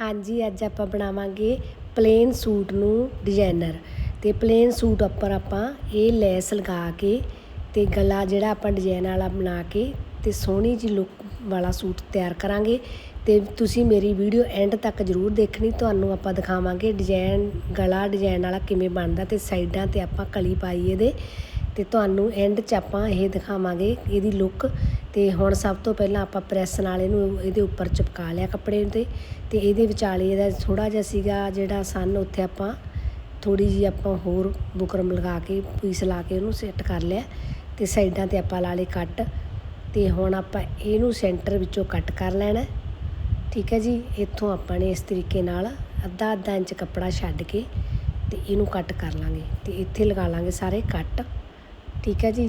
ਹਾਂਜੀ, ਅੱਜ ਆਪਾਂ ਬਣਾਵਾਂਗੇ ਪਲੇਨ ਸੂਟ ਨੂੰ ਡਿਜ਼ਾਈਨਰ ਤੇ ਪਲੇਨ ਸੂਟ ਉੱਪਰ ਆਪਾਂ ਇਹ ਲੈਸ ਲਗਾ ਕੇ ਤੇ ਗਲਾ ਜਿਹੜਾ ਆਪਾਂ ਡਿਜ਼ਾਈਨ ਵਾਲਾ ਬਣਾ ਕੇ ਤੇ ਸੋਹਣੀ ਜੀ ਲੁੱਕ ਵਾਲਾ ਸੂਟ ਤਿਆਰ ਕਰਾਂਗੇ। ਤੇ ਤੁਸੀਂ ਮੇਰੀ ਵੀਡੀਓ ਐਂਡ ਤੱਕ ਜ਼ਰੂਰ ਦੇਖਣੀ, ਤੁਹਾਨੂੰ ਆਪਾਂ ਦਿਖਾਵਾਂਗੇ ਡਿਜ਼ਾਈਨ ਗਲਾ ਡਿਜ਼ਾਈਨ ਵਾਲਾ ਕਿਵੇਂ ਬਣਦਾ ਤੇ ਸਾਈਡਾਂ ਤੇ ਆਪਾਂ ਕਲੀ ਪਾਈ ਇਹਦੇ। ਤੇ ਤੁਹਾਨੂੰ ਐਂਡ 'ਚ ਆਪਾਂ ਇਹ ਦਿਖਾਵਾਂਗੇ, ਇਹਦੀ ਲੁੱਕ ਅਤੇ ਹੁਣ ਸਭ ਤੋਂ ਪਹਿਲਾਂ ਆਪਾਂ ਪ੍ਰੈਸ ਨਾਲ ਇਹਨੂੰ ਇਹਦੇ ਉੱਪਰ ਚਿਪਕਾ ਲਿਆ ਕੱਪੜੇ ਤੇ ਅਤੇ ਇਹਦੇ ਵਿਚਾਲੇ ਇਹਦਾ ਥੋੜ੍ਹਾ ਜਿਹਾ ਸੀਗਾ ਜਿਹੜਾ ਸਨ ਉੱਥੇ ਆਪਾਂ ਥੋੜ੍ਹੀ ਜਿਹੀ ਆਪਾਂ ਹੋਰ ਬੁਕਰਮ ਲਗਾ ਕੇ, ਪੀਸ ਲਾ ਕੇ ਉਹਨੂੰ ਸੈੱਟ ਕਰ ਲਿਆ ਅਤੇ ਸਾਈਡਾਂ ਤੇ ਆਪਾਂ ਲਾ ਲਏ ਕੱਟ ਅਤੇ ਹੁਣ ਆਪਾਂ ਇਹਨੂੰ ਸੈਂਟਰ ਵਿੱਚੋਂ ਕੱਟ ਕਰ ਲੈਣਾ। ਠੀਕ ਹੈ ਜੀ, ਇੱਥੋਂ ਆਪਾਂ ਨੇ ਇਸ ਤਰੀਕੇ ਨਾਲ ਅੱਧਾ ਅੱਧਾ ਇੰਚ ਕੱਪੜਾ ਛੱਡ ਕੇ ਅਤੇ ਇਹਨੂੰ ਕੱਟ ਕਰ ਲਾਂਗੇ ਅਤੇ ਇੱਥੇ ਲਗਾ ਲਾਂਗੇ ਸਾਰੇ ਕੱਟ। ਠੀਕ ਹੈ ਜੀ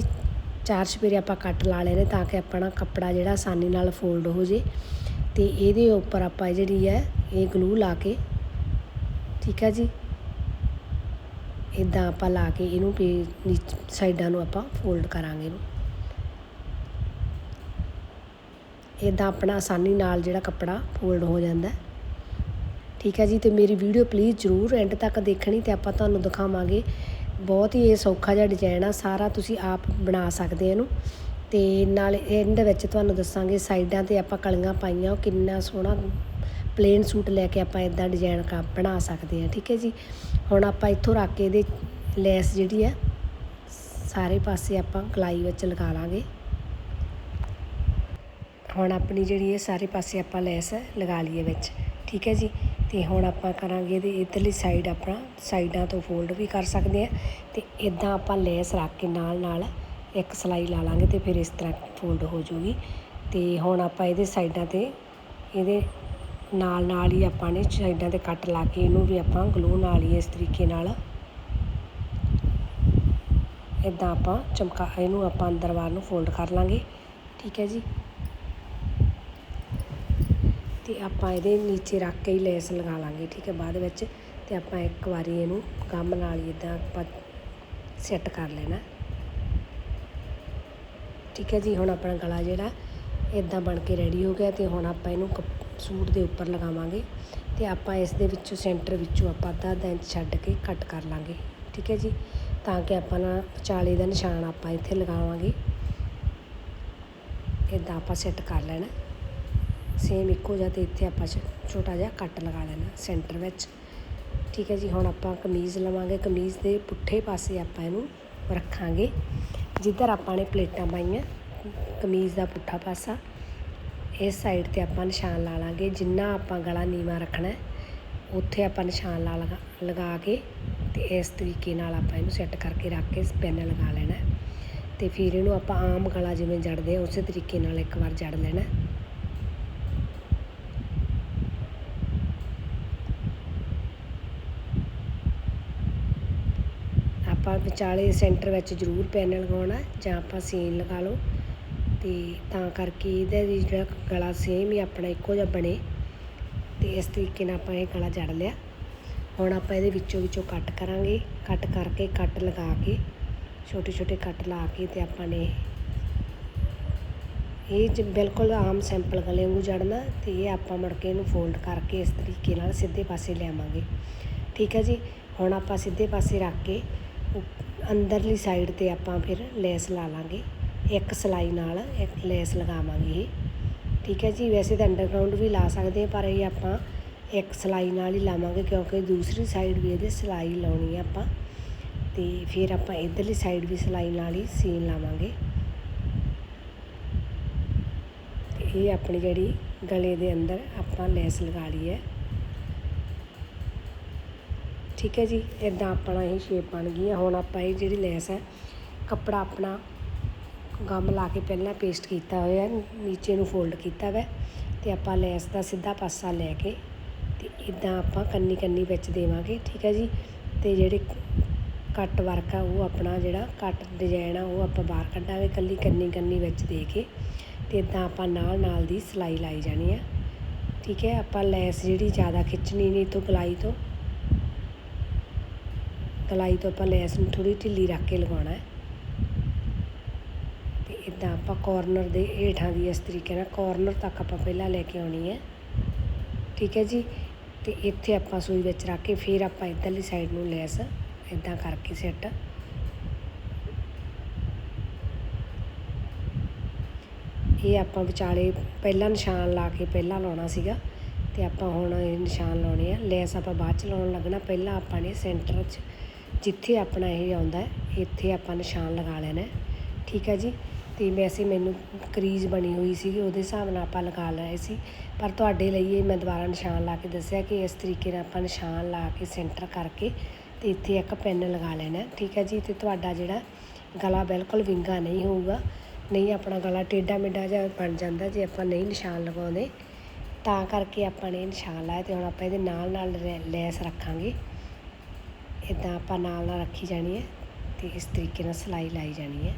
ਚਾਰ ਛਪੇਰੇ ਆਪਾਂ ਕੱਟ ਲਾ ਲੈਣੇ ਤਾਂ ਕਿ ਆਪਣਾ ਕੱਪੜਾ ਜਿਹੜਾ ਆਸਾਨੀ ਨਾਲ ਫੋਲਡ ਹੋ ਜੇ। ਤੇ ਇਹਦੇ ਉੱਪਰ ਆਪਾਂ ਜਿਹੜੀ ਹੈ, ਇਹ ਗਲੂ ਲਾ ਕੇ, ਠੀਕ ਹੈ ਜੀ? ਇਦਾਂ ਆਪਾਂ ਲਾ ਕੇ ਇਹਨੂੰ ਪੇ ਸਾਈਡਾਂ ਨੂੰ ਆਪਾਂ ਫੋਲਡ ਕਰਾਂਗੇ ਇਹਨੂੰ। ਇਦਾਂ ਆਪਣਾ ਆਸਾਨੀ ਨਾਲ ਜਿਹੜਾ ਕੱਪੜਾ ਫੋਲਡ ਹੋ ਜਾਂਦਾ ਠੀਕ ਹੈ ਜੀ? ਤੇ ਮੇਰੀ ਵੀਡੀਓ ਪਲੀਜ਼ ਜ਼ਰੂਰ ਐਂਡ ਤੱਕ ਦੇਖਣੀ ਤੇ ਆਪਾਂ ਤੁਹਾਨੂੰ ਦਿਖਾਵਾਂਗੇ ਬਹੁਤ ਹੀ ਇਹ ਸੌਖਾ ਜਿਹਾ ਡਿਜ਼ਾਈਨ ਆ, ਸਾਰਾ ਤੁਸੀਂ ਆਪ ਬਣਾ ਸਕਦੇ ਇਹਨੂੰ। ਤੇ ਨਾਲ ਐਂਡ ਵਿੱਚ ਤੁਹਾਨੂੰ ਦੱਸਾਂਗੇ ਸਾਈਡਾਂ ਤੇ ਆਪਾਂ ਕਲੀਆਂ ਪਾਈਆਂ, ਉਹ ਕਿੰਨਾ ਸੋਹਣਾ ਪਲੇਨ ਸੂਟ ਲੈ ਕੇ ਆਪਾਂ ਇਦਾਂ ਡਿਜ਼ਾਈਨ ਕਾ ਬਣਾ ਸਕਦੇ ਹਾਂ ਠੀਕ ਹੈ ਜੀ? ਹੁਣ ਆਪਾਂ ਇੱਥੋਂ ਰੱਖ ਕੇ ਇਹਦੇ ਲੈਸ ਜਿਹੜੀ ਆ, ਸਾਰੇ ਪਾਸੇ ਆਪਾਂ ਕਲਾਈ ਵਿੱਚ ਲਗਾ ਲਾਂਗੇ। ਹੁਣ ਆਪਣੀ ਜਿਹੜੀ ਹੈ ਸਾਰੇ ਪਾਸੇ ਆਪਾਂ ਲੈਸ ਲਗਾ ਲਈਏ ਵਿੱਚ। ਠੀਕ ਹੈ ਜੀ। ਤੇ ਹੁਣ ਆਪਾਂ ਕਰਾਂਗੇ ਇਹਦੇ ਇਧਰਲੀ ਸਾਈਡ ਆਪਣਾ, ਸਾਈਡਾਂ ਤੋਂ ਫੋਲਡ ਵੀ ਕਰ ਸਕਦੇ ਆ ਤੇ ਇਦਾਂ ਆਪਾਂ ਲੈਸ ਰੱਖ ਕੇ ਨਾਲ ਨਾਲ ਇੱਕ ਸਲਾਈ ਲਾ ਲਾਂਗੇ ਤੇ ਫਿਰ ਇਸ ਤਰ੍ਹਾਂ ਫੋਲਡ ਹੋ ਜਾਊਗੀ। ਤੇ ਹੁਣ ਆਪਾਂ ਇਹਦੇ ਸਾਈਡਾਂ ਤੇ, ਇਹਦੇ ਨਾਲ ਨਾਲ ਹੀ ਆਪਾਂ ਨੇ ਸਾਈਡਾਂ ਤੇ ਕੱਟ ਲਾ ਕੇ ਇਹਨੂੰ ਵੀ ਆਪਾਂ ਗਲੂ ਨਾਲ ਹੀ ਇਸ ਤਰੀਕੇ ਨਾਲ। ਇਦਾਂ ਆਪਾਂ ਚਮਕਾ, ਇਹਨੂੰ ਆਪਾਂ ਅੰਦਰ ਵਾਰ ਨੂੰ ਫੋਲਡ ਕਰ ਲਾਂਗੇ। ਠੀਕ ਹੈ ਜੀ। ਤੇ ਆਪਾਂ ਇਹਦੇ ਨੀਚੇ ਰੱਖ ਕੇ ਹੀ ਲੈਸ ਲਗਾ ਲਾਂਗੇ, ਠੀਕ ਹੈ? ਬਾਅਦ ਵਿੱਚ ਤੇ ਆਪਾਂ ਇੱਕ ਵਾਰੀ ਇਹਨੂੰ ਗਮ ਨਾਲ ਹੀ ਇਦਾਂ ਆਪਾਂ ਸੈੱਟ ਕਰ ਲੈਣਾ। ਠੀਕ ਹੈ ਜੀ? ਹੁਣ ਆਪਣਾ ਗਲਾ ਜਿਹੜਾ ਇਦਾਂ ਬਣ ਕੇ ਰੈਡੀ ਹੋ ਗਿਆ ਤੇ ਹੁਣ ਆਪਾਂ ਇਹਨੂੰ ਸੂਟ ਦੇ ਉੱਪਰ ਲਗਾਵਾਂਗੇ ਤੇ ਆਪਾਂ ਇਸ ਦੇ ਵਿੱਚੋਂ ਸੈਂਟਰ ਵਿੱਚੋਂ ਆਪਾਂ ਅੱਧਾ ਅੱਧਾ ਇੰਚ ਛੱਡ ਕੇ ਕੱਟ ਕਰ ਲਾਂਗੇ। ਠੀਕ ਹੈ ਜੀ? ਤਾਂ ਕਿ ਆਪਾਂ ਨਾ ਵਿਚਾਲੇ ਦਾ ਨਿਸ਼ਾਨ ਆਪਾਂ ਇੱਥੇ ਲਗਾਵਾਂਗੇ। ਇਦਾਂ ਆਪਾਂ ਸੈੱਟ ਕਰ ਲੈਣਾ। ਸੇਮ ਇੱਕੋ ਜਿਹਾ ਤੇ ਇੱਥੇ ਆਪਾਂ ਛੋਟਾ ਜਿਹਾ ਕੱਟ ਲਗਾ ਲੈਣਾ ਸੈਂਟਰ ਵਿੱਚ। ਠੀਕ ਹੈ ਜੀ, ਹੁਣ ਆਪਾਂ ਕਮੀਜ਼ ਲਵਾਂਗੇ। ਕਮੀਜ਼ ਦੇ ਪੁੱਠੇ ਪਾਸੇ ਆਪਾਂ ਇਹਨੂੰ ਰੱਖਾਂਗੇ। ਜਿੱਧਰ ਆਪਾਂ ਨੇ ਪਲੇਟਾਂ ਪਾਈਆਂ, ਕਮੀਜ਼ ਦਾ ਪੁੱਠਾ ਪਾਸਾ, ਇਸ ਸਾਈਡ ਤੇ ਆਪਾਂ ਨਿਸ਼ਾਨ ਲਾ ਲਾਂਗੇ। ਜਿੰਨਾ ਆਪਾਂ ਗਲਾ ਨੀਵਾ ਰੱਖਣਾ, ਉੱਥੇ ਆਪਾਂ ਨਿਸ਼ਾਨ ਲਾ ਲਗਾ ਕੇ ਤੇ ਇਸ ਤਰੀਕੇ ਨਾਲ ਆਪਾਂ ਇਹਨੂੰ ਸੈੱਟ ਕਰਕੇ ਰੱਖ ਕੇ ਪੈਨ ਲਗਾ ਲੈਣਾ। ਤੇ ਫਿਰ ਇਹਨੂੰ ਆਪਾਂ ਆਮ ਗਲਾ ਜਿਵੇਂ ਜੜਦੇ ਆ, ਉਸੇ ਤਰੀਕੇ ਨਾਲ ਇੱਕ ਵਾਰ ਜੜ ਲੈਣਾ। ਆਪਾਂ ਵਿਚਾਲੇ ਸੈਂਟਰ ਵਿੱਚ ਜ਼ਰੂਰ ਪੈਨ ਲਗਾਉਣਾ ਜਾਂ ਆਪਾਂ ਸੀਨ ਲਗਾ ਲਓ। ਅਤੇ ਤਾਂ ਕਰਕੇ ਇਹਦਾ ਜਿਹੜਾ ਗਲਾ ਸੇਮ ਹੀ ਆਪਣਾ ਇੱਕੋ ਜਿਹਾ ਬਣੇ। ਅਤੇ ਇਸ ਤਰੀਕੇ ਨਾਲ ਆਪਾਂ ਇਹ ਗਲਾ ਜੜ ਲਿਆ। ਹੁਣ ਆਪਾਂ ਇਹਦੇ ਵਿੱਚੋਂ ਵਿੱਚੋਂ ਕੱਟ ਕਰਾਂਗੇ। ਕੱਟ ਕਰਕੇ ਕੱਟ ਲਗਾ ਕੇ, ਛੋਟੇ ਛੋਟੇ ਕੱਟ ਲਾ ਕੇ ਤੇ ਆਪਾਂ ਨੇ ਇਹ ਜ ਬਿਲਕੁਲ ਆਮ ਸਿੰਪਲ ਗਲੇ ਵਾਂਗੂ ਜੜਨਾ ਤੇ ਇਹ ਆਪਾਂ ਮੁੜ ਕੇ ਇਹਨੂੰ ਫੋਲਡ ਕਰਕੇ ਇਸ ਤਰੀਕੇ ਨਾਲ ਸਿੱਧੇ ਪਾਸੇ ਲਿਆਵਾਂਗੇ। ਠੀਕ ਹੈ ਜੀ? ਹੁਣ ਆਪਾਂ ਸਿੱਧੇ ਪਾਸੇ ਰੱਖ ਕੇ ਅੰਦਰਲੀ ਸਾਈਡ ਤੇ ਆਪਾਂ ਫਿਰ ਲੈਸ ਲਾ ਲਾਂਗੇ। ਇੱਕ ਸਲਾਈ ਨਾਲ ਇੱਕ ਲੈਸ ਲਗਾਵਾਂਗੇ ਇਹ। ਠੀਕ ਹੈ ਜੀ, ਵੈਸੇ ਤਾਂ ਅੰਡਰਗਰਾਉਂਡ ਵੀ ਲਾ ਸਕਦੇ ਹਾਂ, ਪਰ ਇਹ ਆਪਾਂ ਇੱਕ ਸਲਾਈ ਨਾਲ ਹੀ ਲਾਵਾਂਗੇ, ਕਿਉਂਕਿ ਦੂਸਰੀ ਸਾਈਡ ਵੀ ਇਹਦੇ ਸਲਾਈ ਲਾਉਣੀ ਹੈ ਆਪਾਂ। ਤੇ ਫਿਰ ਆਪਾਂ ਇਧਰਲੀ ਸਾਈਡ ਵੀ ਸਲਾਈ ਨਾਲ ਹੀ ਸੀਨ ਲਾਵਾਂਗੇ। ਇਹ ਆਪਣੀ ਜਿਹੜੀ ਗਲੇ ਦੇ ਅੰਦਰ ਆਪਾਂ ਲੈਸ ਲਗਾ ਲਈ ਹੈ। ਠੀਕ ਹੈ ਜੀ ਇੱਦਾਂ ਆਪਣਾ ਇਹ ਸ਼ੇਪ ਬਣ ਗਈ ਆ। ਹੁਣ ਆਪਾਂ ਇਹ ਜਿਹੜੀ ਲੈਸ ਹੈ, ਕੱਪੜਾ ਆਪਣਾ ਗਮ ਲਾ ਕੇ ਪਹਿਲਾਂ ਪੇਸਟ ਕੀਤਾ ਹੋਇਆ, ਨੀਚੇ ਨੂੰ ਫੋਲਡ ਕੀਤਾ ਵੈ ਤੇ ਆਪਾਂ ਲੈਸ ਦਾ ਸਿੱਧਾ ਪਾਸਾ ਲੈ ਕੇ ਤੇ ਇਦਾਂ ਆਪਾਂ ਕੰਨੀ ਕੰਨੀ ਵਿੱਚ ਦੇਵਾਂਗੇ, ਠੀਕ ਹੈ ਜੀ। ਤੇ ਜਿਹੜੇ ਕੱਟ ਵਰਕ ਆ, ਉਹ ਆਪਣਾ ਜਿਹੜਾ ਕੱਟ ਡਿਜ਼ਾਈਨ ਆ, ਉਹ ਆਪਾਂ ਬਾਹਰ ਕੱਢਾਂਗੇ ਕੱਲੀ ਕੰਨੀ ਕੰਨੀ ਵਿੱਚ ਦੇ ਕੇ ਤੇ ਇਦਾਂ ਆਪਾਂ ਨਾਲ ਨਾਲ ਦੀ ਸਲਾਈ ਲਾਈ ਜਾਣੀ ਆ। ਠੀਕ ਹੈ, ਆਪਾਂ ਲੈਸ ਜਿਹੜੀ ਜ਼ਿਆਦਾ ਖਿੱਚਣੀ ਨਹੀਂ ਤੋਂ ਗਲਾਈ ਤੋਂ ਕਲਾਈ ਤੋਂ ਆਪਾਂ ਲੈਸ ਨੂੰ ਥੋੜੀ ਢਿੱਲੀ ਰੱਖ ਕੇ ਲਗਾਉਣਾ ਹੈ। ਤੇ ਇਦਾਂ ਆਪਾਂ ਕਾਰਨਰ ਦੇ ਹੇਠਾਂ ਦੀ ਇਸ ਤਰੀਕੇ ਨਾਲ ਕਾਰਨਰ ਤੱਕ ਆਪਾਂ ਪਹਿਲਾਂ ਲੈ ਕੇ ਆਉਣੀ ਹੈ। ਠੀਕ ਹੈ ਜੀ? ਤੇ ਇੱਥੇ ਆਪਾਂ ਸੂਈ ਵਿੱਚ ਰੱਖ ਕੇ ਫਿਰ ਆਪਾਂ ਇੱਧਰਲੀ ਸਾਈਡ ਨੂੰ ਲੈਸ ਇਦਾਂ ਕਰਕੇ ਸੈੱਟ ਇਹ ਆਪਾਂ ਵਿਚਾਲੇ ਪਹਿਲਾਂ ਨਿਸ਼ਾਨ ਲਾ ਕੇ ਪਹਿਲਾਂ ਲਾਉਣਾ ਸੀਗਾ। ਤੇ ਆਪਾਂ ਹੁਣ ਇਹ ਨਿਸ਼ਾਨ ਲਾਉਣੇ ਆ। ਲੈਸ ਆਪਾਂ ਬਾਅਦ ਚ ਲਾਉਣ ਲੱਗਣਾ। ਪਹਿਲਾਂ ਆਪਾਂ ਨੇ ਸੈਂਟਰ 'ਚ ਜਿੱਥੇ ਆਪਣਾ ਇਹ ਆਉਂਦਾ ਇੱਥੇ ਆਪਾਂ ਨਿਸ਼ਾਨ ਲਗਾ ਲੈਣਾ ਠੀਕ ਹੈ ਜੀ? ਅਤੇ ਵੈਸੇ ਮੈਨੂੰ ਕਰੀਜ਼ ਬਣੀ ਹੋਈ ਸੀਗੀ, ਉਹਦੇ ਹਿਸਾਬ ਨਾਲ ਆਪਾਂ ਲਗਾ ਲਏ ਸੀ। ਪਰ ਤੁਹਾਡੇ ਲਈ ਇਹ ਮੈਂ ਦੁਬਾਰਾ ਨਿਸ਼ਾਨ ਲਾ ਕੇ ਦੱਸਿਆ ਕਿ ਇਸ ਤਰੀਕੇ ਨਾਲ ਆਪਾਂ ਨਿਸ਼ਾਨ ਲਾ ਕੇ ਸੈਂਟਰ ਕਰਕੇ ਅਤੇ ਇੱਥੇ ਇੱਕ ਪੈਨ ਲਗਾ ਲੈਣਾ ਠੀਕ ਹੈ ਜੀ? ਅਤੇ ਤੁਹਾਡਾ ਜਿਹੜਾ ਗਲਾ ਬਿਲਕੁਲ ਵਿੰਗਾ ਨਹੀਂ ਹੋਊਗਾ, ਨਹੀਂ ਆਪਣਾ ਗਲਾ ਟੇਢਾ ਮੇਢਾ ਜਿਹਾ ਬਣ ਜਾਂਦਾ ਜੇ ਆਪਾਂ ਨਹੀਂ ਨਿਸ਼ਾਨ ਲਗਾਉਂਦੇ। ਤਾਂ ਕਰਕੇ ਆਪਾਂ ਨੇ ਨਿਸ਼ਾਨ ਲਾਇਆ ਅਤੇ ਹੁਣ ਆਪਾਂ ਇਹਦੇ ਨਾਲ ਨਾਲ ਲੈ- ਲੈਸ ਰੱਖਾਂਗੇ। ਇਦਾਂ ਆਪਾਂ ਨਾਲ ਨਾਲ ਰੱਖੀ ਜਾਣੀ ਹੈ ਤੇ ਇਸ ਤਰੀਕੇ ਨਾਲ ਸਿਲਾਈ ਲਾਈ ਜਾਣੀ ਹੈ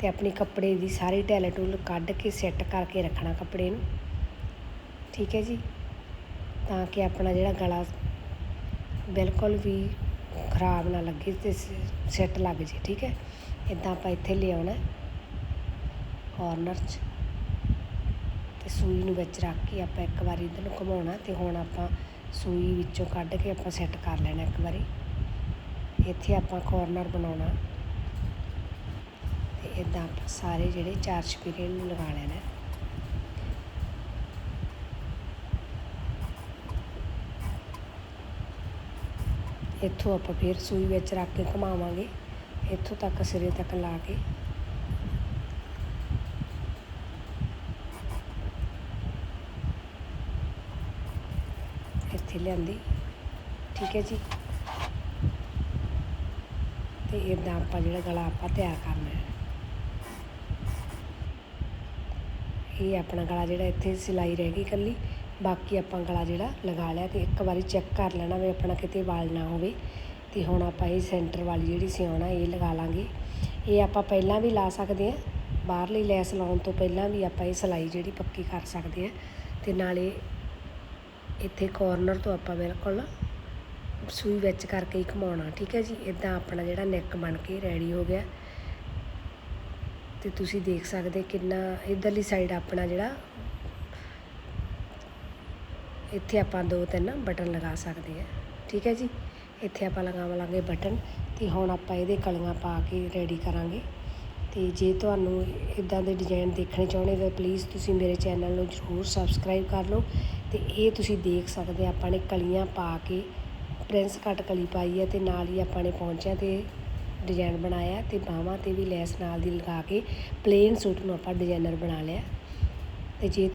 ਤੇ ਆਪਣੀ ਕੱਪੜੇ ਦੀ ਸਾਰੀ ਢਿੱਲ ਢੁੱਲ ਕੱਢ ਕੇ ਸੈੱਟ ਕਰਕੇ ਰੱਖਣਾ ਕੱਪੜੇ ਨੂੰ। ਠੀਕ ਹੈ ਜੀ? ਤਾਂ ਕਿ ਆਪਣਾ ਜਿਹੜਾ ਗਲਾ ਬਿਲਕੁਲ ਵੀ ਖਰਾਬ ਨਾ ਲੱਗੇ ਤੇ ਸੈੱਟ ਲੱਗ ਜੇ, ਠੀਕ ਹੈ? ਇਦਾਂ ਆਪਾਂ ਇੱਥੇ ਲਿਆਉਣਾ ਕਾਰਨਰ 'ਚ ਤੇ ਸੂਈ ਨੂੰ ਵਿੱਚ ਰੱਖ ਕੇ ਆਪਾਂ ਇੱਕ ਵਾਰੀ ਇਧਰ ਨੂੰ ਘੁਮਾਉਣਾ ਤੇ ਹੁਣ ਆਪਾਂ ਸੂਈ ਵਿੱਚੋਂ ਕੱਢ ਕੇ ਆਪਾਂ ਸੈੱਟ ਕਰ ਲੈਣਾ ਇੱਕ ਵਾਰੀ। ਇੱਥੇ ਆਪਾਂ ਕੋਰਨਰ ਬਣਾਉਣਾ। ਤੇ ਇਦਾਂ ਆਪਾਂ ਸਾਰੇ ਜਿਹੜੇ ਚਾਰ ਛਪੀਰੇ ਨੂੰ ਲਗਾ ਲੈਣਾ। ਇੱਥੋਂ ਆਪਾਂ ਫਿਰ ਸੂਈ ਵਿੱਚ ਰੱਖ ਕੇ ਘੁਮਾਵਾਂਗੇ। ਇੱਥੋਂ ਤੱਕ ਸਿਰੇ ਤੱਕ ਲਾ ਕੇ। ਇੱਥੇ ਲਿਆਂਦੀ। ਠੀਕ ਹੈ ਜੀ। ਤੇ ਇਦਾਂ ਆਪਾਂ ਜਿਹੜਾ ਗਲਾ ਆਪਾਂ ਤਿਆਰ ਕਰਨਾ ਹੈ। ਇਹ ਆਪਣਾ ਗਲਾ ਜਿਹੜਾ ਇੱਥੇ ਸਿਲਾਈ ਰਹਿ ਗਈ ਇਕੱਲੀ। ਬਾਕੀ ਆਪਾਂ ਗਲਾ ਜਿਹੜਾ ਲਗਾ ਲਿਆ ਤੇ ਇੱਕ ਵਾਰੀ ਚੈੱਕ ਕਰ ਲੈਣਾ ਵੀ ਆਪਣਾ ਕਿਤੇ ਵਾਲ ਨਾ ਹੋਵੇ। ਤੇ ਹੁਣ ਆਪਾਂ ਇਹ ਸੈਂਟਰ ਵਾਲੀ ਜਿਹੜੀ ਸਿਉਣਾ, ਇਹ ਲਗਾ ਲਾਂਗੇ। ਇਹ ਆਪਾਂ ਪਹਿਲਾਂ ਵੀ ਲਾ ਸਕਦੇ ਹਾਂ। ਬਾਹਰਲੀ ਲੈਸ ਲਾਉਣ ਤੋਂ ਪਹਿਲਾਂ ਵੀ ਆਪਾਂ ਇਹ ਸਿਲਾਈ ਜਿਹੜੀ ਪੱਕੀ ਕਰ ਸਕਦੇ ਹਾਂ। ਤੇ ਨਾਲੇ ਇੱਥੇ ਕਾਰਨਰ ਤੋਂ ਆਪਾਂ ਬਿਲਕੁਲ ਸੂਈ ਵਿੱਚ ਕਰਕੇ ਹੀ ਘੁਮਾਉਣਾ, ਠੀਕ ਹੈ ਜੀ? ਇਦਾਂ ਆਪਣਾ ਜਿਹੜਾ ਨੈਕ ਬਣ ਕੇ ਰੈਡੀ ਹੋ ਗਿਆ। ਤੇ ਤੁਸੀਂ ਦੇਖ ਸਕਦੇ ਕਿੰਨਾ ਇਧਰਲੀ ਸਾਈਡ ਆਪਣਾ ਜਿਹੜਾ, ਇੱਥੇ ਆਪਾਂ ਦੋ ਤਿੰਨ ਬਟਨ ਲਗਾ ਸਕਦੇ ਹਾਂ, ਠੀਕ ਹੈ ਜੀ? ਇੱਥੇ ਆਪਾਂ ਲਗਾਵਾਂਗੇ ਬਟਨ ਤੇ ਹੁਣ ਆਪਾਂ ਇਹਦੇ ਕਲੀਆਂ ਪਾ ਕੇ ਰੈਡੀ ਕਰਾਂਗੇ। ਤੇ ਜੇ ਤੁਹਾਨੂੰ ਇਦਾਂ ਦੇ ਡਿਜ਼ਾਈਨ ਦੇਖਣੇ ਚਾਹੁੰਦੇ ਤਾਂ ਪਲੀਜ਼ ਤੁਸੀਂ ਮੇਰੇ ਚੈਨਲ ਨੂੰ ਜ਼ਰੂਰ ਸਬਸਕ੍ਰਾਈਬ ਕਰ ਲਓ। ਤੇ ਇਹ ਤੁਸੀਂ ਦੇਖ ਸਕਦੇ ਆਪਾਂ ਨੇ ਕਲੀਆਂ ਪਾ ਕੇ ਪ੍ਰਿੰਸ ਕੱਟ ਕਲੀ ਪਾਈ ਹੈ ਤੇ ਨਾਲ ਹੀ ਆਪਾਂ ਨੇ ਪਹੁੰਚਿਆ ਤੇ ਡਿਜ਼ਾਈਨ ਬਣਾਇਆ ਤੇ ਬਾਹਾਂ ਤੇ ਵੀ ਲੈਸ ਨਾਲ ਦੀ ਲਗਾ ਕੇ ਪਲੇਨ ਸੂਟ ਨੂੰ ਆਪਾਂ ਡਿਜ਼ਾਈਨਰ ਬਣਾ ਲਿਆ। ਤੇ ਜੇ